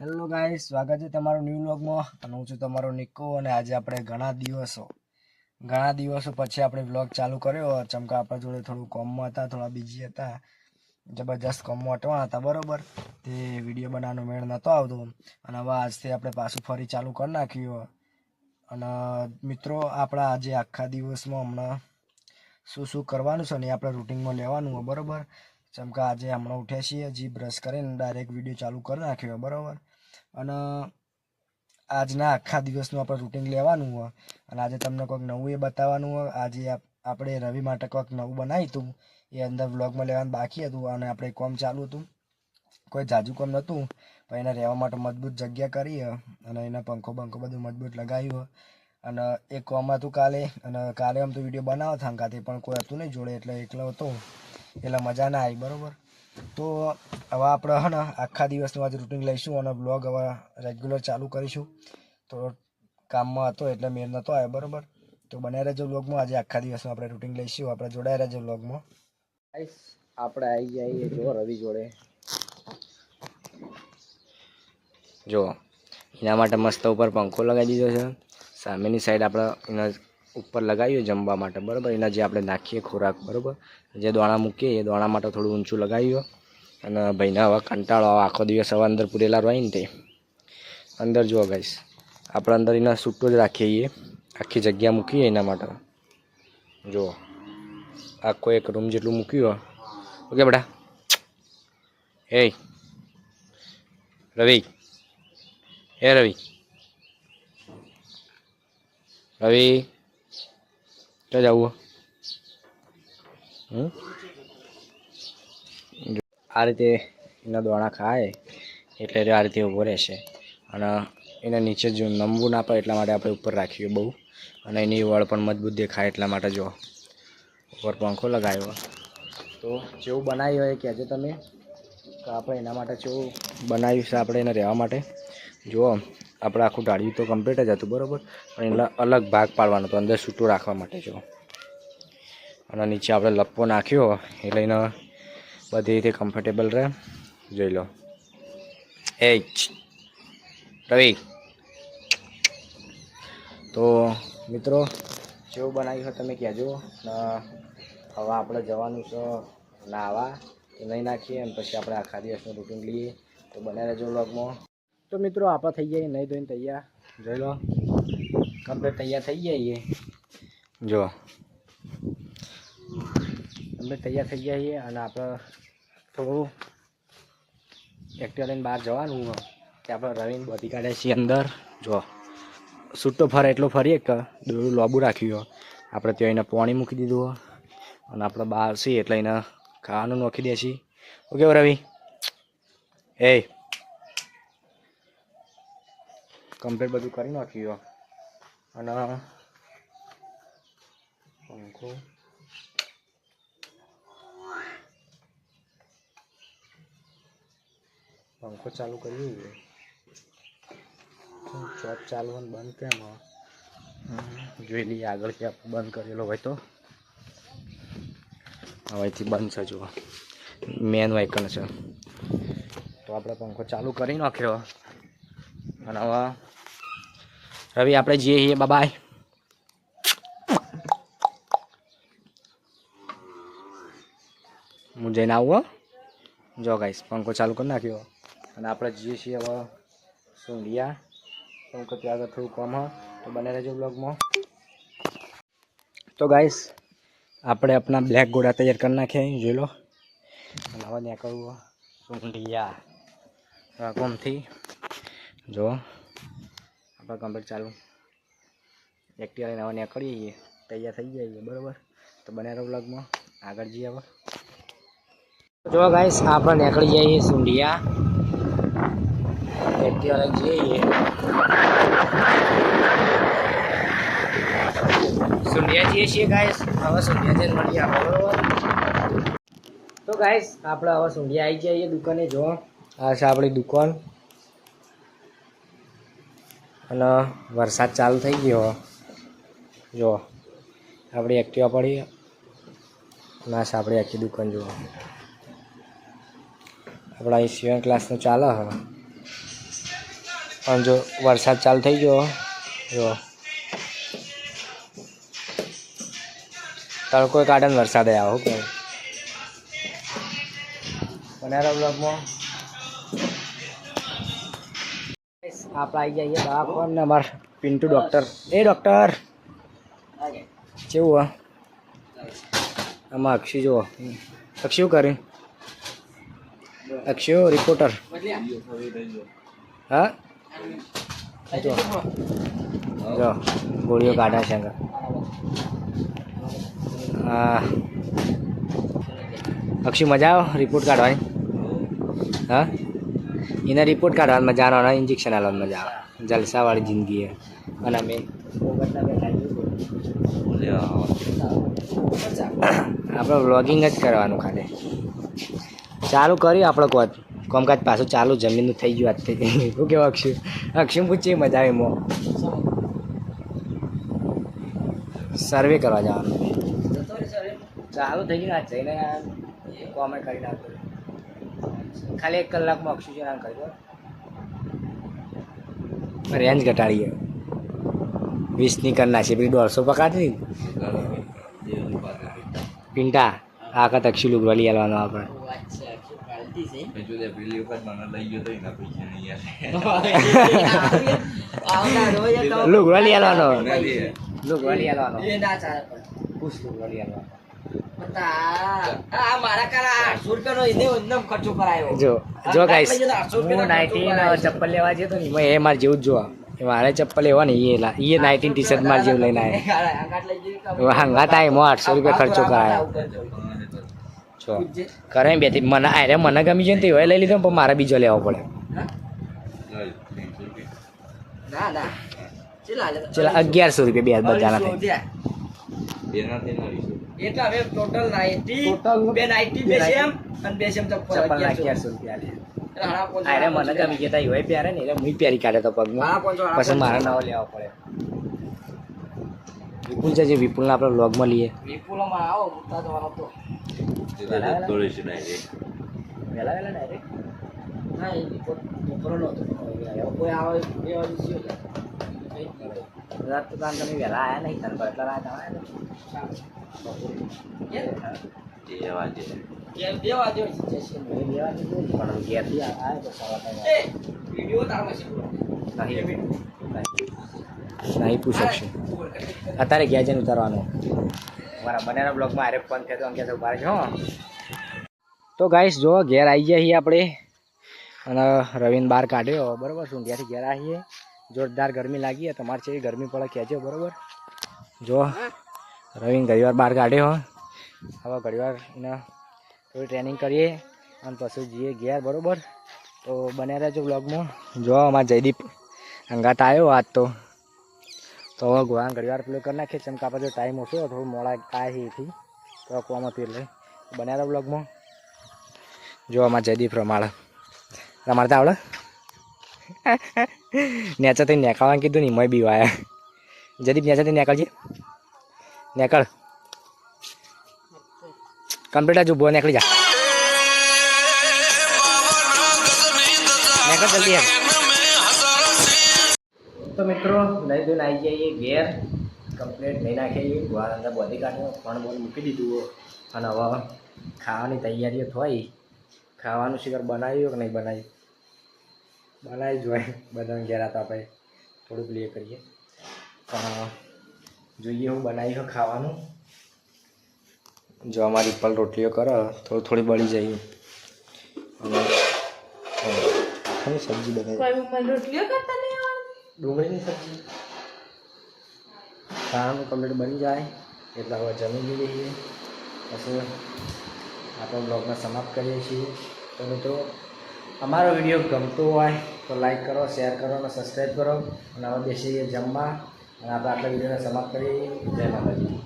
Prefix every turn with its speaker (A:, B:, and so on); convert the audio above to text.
A: Hello guys સ્વાગત છે તમારું ન્યૂ વ્લોગમાં અને હું છું તમારો નિકો અને આજે આપણે ઘણા દિવસો ઘણા દિવસો પછી આપણે વ્લોગ ચાલુ કર્યો. ચમકા આપણા જોડે થોડું કોમમાં હતા, થોડા બીજી હતા, જબરજસ્ત કોમમાં અટવાના હતા, બરોબર? તે વીડિયો બનાવવાનો મેળ નહોતો આવતો. અને હવે આજથી આપણે પાછું ફરી ચાલુ કરી નાખ્યું. અને મિત્રો, આપણા આજે આખા દિવસમાં હમણાં શું શું કરવાનું છે ને આપણે રૂટિનમાં લેવાનું હોય, બરોબર? ચમકા આજે હમણાં ઉઠ્યા છીએ, જી બ્રશ કરીને ડાયરેક્ટ વીડિયો ચાલુ કરી નાખ્યો, બરોબર? અને આજના આખા દિવસનું આપણે રૂટિન લેવાનું હોય. અને આજે તમને કોઈક નવું એ બતાવવાનું હોય. આજે આપણે રવિ માટે કોઈક નવું બનાવ્યું હતું. એ અંદર વ્લોગમાં લેવાનું બાકી હતું અને આપણે કોમ ચાલુ હતું. કોઈ જાજુ કોમ નહોતું. પણ એને રહેવા માટે મજબૂત જગ્યા કરી અને એના પંખો બંખો બધું મજબૂત લગાવ્યું અને એ કોમ હતું કાલે. અને કાલે આમ તો વીડિયો બનાવો થાંકાથી પણ કોઈ હતું નહીં જોડે. એટલે એકલો હતો. એટલે મજા ના આવી, બરોબર? તો હવે આપણે હે ને આખા દિવસનું આજે રૂટિન લઈશું અને બ્લોગ હવે રેગ્યુલર ચાલુ કરીશું. તો કામમાં હતો એટલે મેળ નહોતો આવ્યો, બરાબર? તો બને રહેજો બ્લોગમાં આજે આખા દિવસનું આપણે રૂટિન લઈશું. આપણે જોડાઈ રહેજો બ્લોગમાં આપણે આવી જઈએ જો રવિ જોડે. જો, એના માટે મસ્ત ઉપર પંખો લગાવી દીધો છે. સામેની સાઈડ આપણે એના ઉપર લગાવ્યું જમવા માટે, બરાબર? એના જે આપણે નાખીએ ખોરાક, બરાબર? જે દોણા મૂકીએ, એ દોણા માટે થોડું ઊંચું લગાવ્યું અને ભાઈને હવે કંટાળો આખો દિવસ હવે અંદર પૂરેલા રહીને તે. અંદર જુઓ ગાઈશ આપણે અંદર એના સૂટો જ રાખીએ આખી જગ્યા મૂકીએ એના માટે. જુઓ. આખો એક રૂમ જેટલું મૂક્યું ઓકે બેટા? એ રવિ. એ રવિ. રવિ. ક્યાં જવું જો, આ રીતે એના દોણા ખાય એટલે આ રીતે ઊભો રહેશે. અને એને નીચે જો નમવું ના પડે એટલા માટે આપણે ઉપર રાખીએ બહુ. અને એની વળ પણ મજબૂત દેખાય એટલા માટે જો ઉપર પંખો લગાવ્યો. તો જેવું બનાવ્યું હોય એ કહેજો તમે. તો આપણે એના માટે જેવું બનાવ્યું છે આપણે એને રહેવા માટે. જુઓ. આપણે આખું ઢાળ્યું તો કમ્પ્લીટ જ હતું, બરાબર? પણ એના અલગ ભાગ પાડવાનો તો અંદર છૂટું રાખવા માટે, જો. અને નીચે આપણે લપ્પો નાખ્યો એટલે એને બધી રીતે કમ્ફર્ટેબલ રહે. જોઈ લો. એ. રવિ. તો મિત્રો, જેવું બનાવ્યું હોય તમે કહેજો. હવે આપણે જવાનું છે નાવા. એ નહીં નાખીએ અને પછી આપણે આખા દિવસનું રૂટિન લઈએ. તો બને રહેજો વ્લોગમાં તો મિત્રો આપણે થઈ જઈએ નહીં ધોઈને તૈયાર. જોઈ લો કમ્પ્લીટ તૈયાર થઈ જઈએ જો. કમ્પ્લીટ તૈયાર થઈ જઈએ અને આપણે થોડું એક્ટિવા લઈને બહાર જવાનું હોય કે આપણે રવીને બધી કાઢ્યા છીએ અંદર. જો. છૂટો ફરે એટલો ફરીએ કે દોરું લોબુ રાખ્યું હોય આપણે ત્યાં એને પાણી મૂકી દીધું હોય અને આપણે બહાર છીએ એટલે એને ખાવાનું નાખી દઈએ છીએ. ઓકે રવિ. એ કમ્પ્લીટ બધું કરી નાખ્યું અને પંખો. પંખો ચાલુ કરી છે. ચોપ ચાલુ બંધ કેમ જોઈ લઈએ આગળથી આપણે બંધ કરેલો હોય તો. હવેથી બંધ છે જુઓ. મેન વાઇકલ છે. તો આપણે પંખો ચાલુ કરી નાખ્યો. અને હવે રવિ, આપણે જઈએ છીએ. બાય હું જઈને આવું, હો. જો ગાઈસ પંખો ચાલુ કરી નાખ્યો. અને આપણે જઈએ છીએ હવે સુંડિયા. કેમ કે ત્યાં આગળ થોડું કામ હોય તો બને રહેજો બ્લોગમાં તો ગાઈસ આપણે આપણા બ્લેક ઘોડા તૈયાર કરી નાખ્યા જોઈ લો. અને હવે નીકળવું સુંડિયા. રાકોમથી જો. આપણે કમ્પ્લીટ ચાલુ. એક્ટિવા લઈને હવે નીકળીએ છીએ. તૈયાર થઈ જઈએ બરાબર? તો બને રહો લગમાં આગળ જઈએ હવે. જો ગાઈસ આપણે નીકળી જઈએ સુંડિયા એક્ટિવા લઈને જઈએ સુંડિયા જઈએ છીએ ગાઈસ હવે સુંડિયા જઈને મળીએ આપણે, બરોબર? તો ગાઈસ આપણે હવે સુંડિયા આવી જઈએ દુકાને. જો, આ છે આપણી દુકાન. અને વરસાદ ચાલુ થઈ ગયો. જો, આપણી એક્ટિવા પડી. માસ આપણી આખી દુકાન જુઓ. આપણા અહીં સીવણ ક્લાસનું ચાલે હવે. પણ જો, વરસાદ ચાલુ થઈ ગયો, જો. તડકો કાઢે વરસાદ આવો કે બનારા બ્લોગમાં આપણે આવી જઈએ દવાખાન ને અમાર પિન્ટુ ડૉક્ટર એ ડૉક્ટર કેવું હા. આમાં અક્ષી જુઓ. અક્ષી કરી અક્ષયો રિપોર્ટર હા જો. જો, ગોળીઓ કાઢા છે હા. અક્ષી મજા આવો રિપોર્ટ કાઢવાની? હા? એને રિપોર્ટ કાઢવાની મજા આવે ઇન્જેક્શન આવવાની મજા આવે. જલસાવાળી જિંદગી હે અને અમે આપણે વ્લોગિંગ જ કરવાનું ખાલી. ચાલુ કર્યું આપણે કોચ. કોમકાજ પાછું ચાલુ જમીનનું થઈ ગયું આજથી. શું કેવું અક્ષુ? અક્ષુ પૂછીએ મજા આવે મો સર્વે કરવા જવાનું. ચાલુ થઈ ગયું આજ જઈને કોમેન્ટ કરી નાખો ખાલી એક કલાકમાં ઓક્સિજન નામ કરી દો. રેન્જ ઘટાડીએ. વીસની કરી નાખીએ પેલી દોઢસો પકાડી પિંટા આ વખત અક્ષુ લુગડો લઈ આવવાનો આપણે. લુગડો લઈ આવવાનો લુગડો લઈ આવવાનો પૂછ લુગડો લઈ આવવાનો જો જો ગાઈસ હું નાઇન્ટીન ચપ્પલ લેવા જતો ને એમાં એ મારે જેવું જ જોવા. મારે ચપ્પલ લેવા ને એ એ નાઇન્ટીન ટી શર્ટ મારે જેવું લઈને આવ્યા. હંગા થાય એમાં આઠસો રૂપિયા ખર્ચો કરાયો. જો કરે બેથી મને અરે મને ગમી જાય ને તે એવા લઈ લીધો પણ મારે બીજો લેવો પડે. ચલા અગિયારસો રૂપિયા બે બધાના થાય.
B: એટલે હવે ટોટલ નાઇન્ટી બે નાઇન્ટી બે સેમ અને બે સેમ ચપ્પલ
A: ચપ્પલ
B: અગિયારસો.
A: રૂપિયા લે અરે મને. ગમી જતા હોય પહેરે ને એટલે હું પહેરી કાઢે તો પગમાં. પછી મારા નવો લેવો પડે. વિપુલ છે જે વિપુલને આપણે વ્લોગમાં લઈએ.
B: વિપુલોમાં આવો મુકતા જવાનો તો.
A: વહેલા વહેલા ડાયરેક્ટ
B: ના એ વિપુલ બપોરનો હતો કોઈ આવે બે
A: તો તમે વહેલા આવ્યા નહીં તને પર આવ્યા
B: કેમ? કેમ બે વાગે જશે.
A: પણ ઘેરથી આવ્યા તો સવા
B: વીડિયો તારમાં છે
A: નહીં નહીં અત્યારે ગયા જઈને ઉતારવાનું મારા બંનેના બ્લોગમાં અરે ફોન થયો અંકે ઊભા છો તો ગાઈસ, જો ઘેર આવી ગયા છીએ આપણે અને રવિન બહાર કાઢ્યો બરોબર સુંઢિયાથી ઘેર આવીએ જોરદાર ગરમી લાગી તમારે છે ગરમી પડે કહેજો, બરોબર? જો રવિ ઘડીવાર બહાર કાઢ્યો. હવે ઘડીવાર એને થોડી ટ્રેનિંગ કરીએ અને પછી જઈએ ગયા બરાબર? તો બને રહેજો બ્લોગમાં જો, અમારા જયદીપ અંગાત આવ્યો આજ તો. તો હવે ગોળા ઘડીવાર પેલું કરી નાખીએ. ચમ કે આપણે જો ટાઈમ ઓછો થોડું મોડા આવે એથી. તો કોમ હતું એટલે બને રહ્યો બ્લોગમાં જો, અમારા જયદીપ રમાડે. રમાડતા આવડે? નેચાથી નેકાળવાનું કીધું ને મય બીવાયા. જયદીપ નેચાથી નેકળજે નેકળ કમ્પ્લીટ જ ઊભો નીકળી જા. નેકળ જલ્દી તો મિત્રો નહીં ધોઈને આવી જઈએ ઘેર. કમ્પ્લીટ નહીં નાખીએ ગુવાર અંદર બોધી કાઢ્યો ફોન બોલ મૂકી દીધું અને હવે ખાવાની તૈયારીઓ થઈ. ખાવાનું શિખર બનાવ્યું કે નહીં બનાવ્યું? બનાવી જોઈએ બધાને ઘેર હતા આપણે થોડુંક લે કરીએ. પણ જોઈએ હું બનાવ્યું ખાવાનું. જો અમારી પલ રોટલીઓ કરો થોડી થોડી બળી જાય અને સબ્જી બનાવી. ડુંગળીની સબ્જી. ખાવાનું કમ્પ્લીટ બની જાય. એટલે હવે જમી લઈએ. પછી આપણે બ્લોગને સમાપ્ત કરીએ છીએ. તો મિત્રો અમારો વીડિયો ગમતો હોય તો લાઈક કરો શેર કરો અને સબસ્ક્રાઈબ કરો. અને હવે બેસીએ જમવા. અને આપણે આટલા વિડીયોને સમાપ્ત કરીએ. જય માતાજી.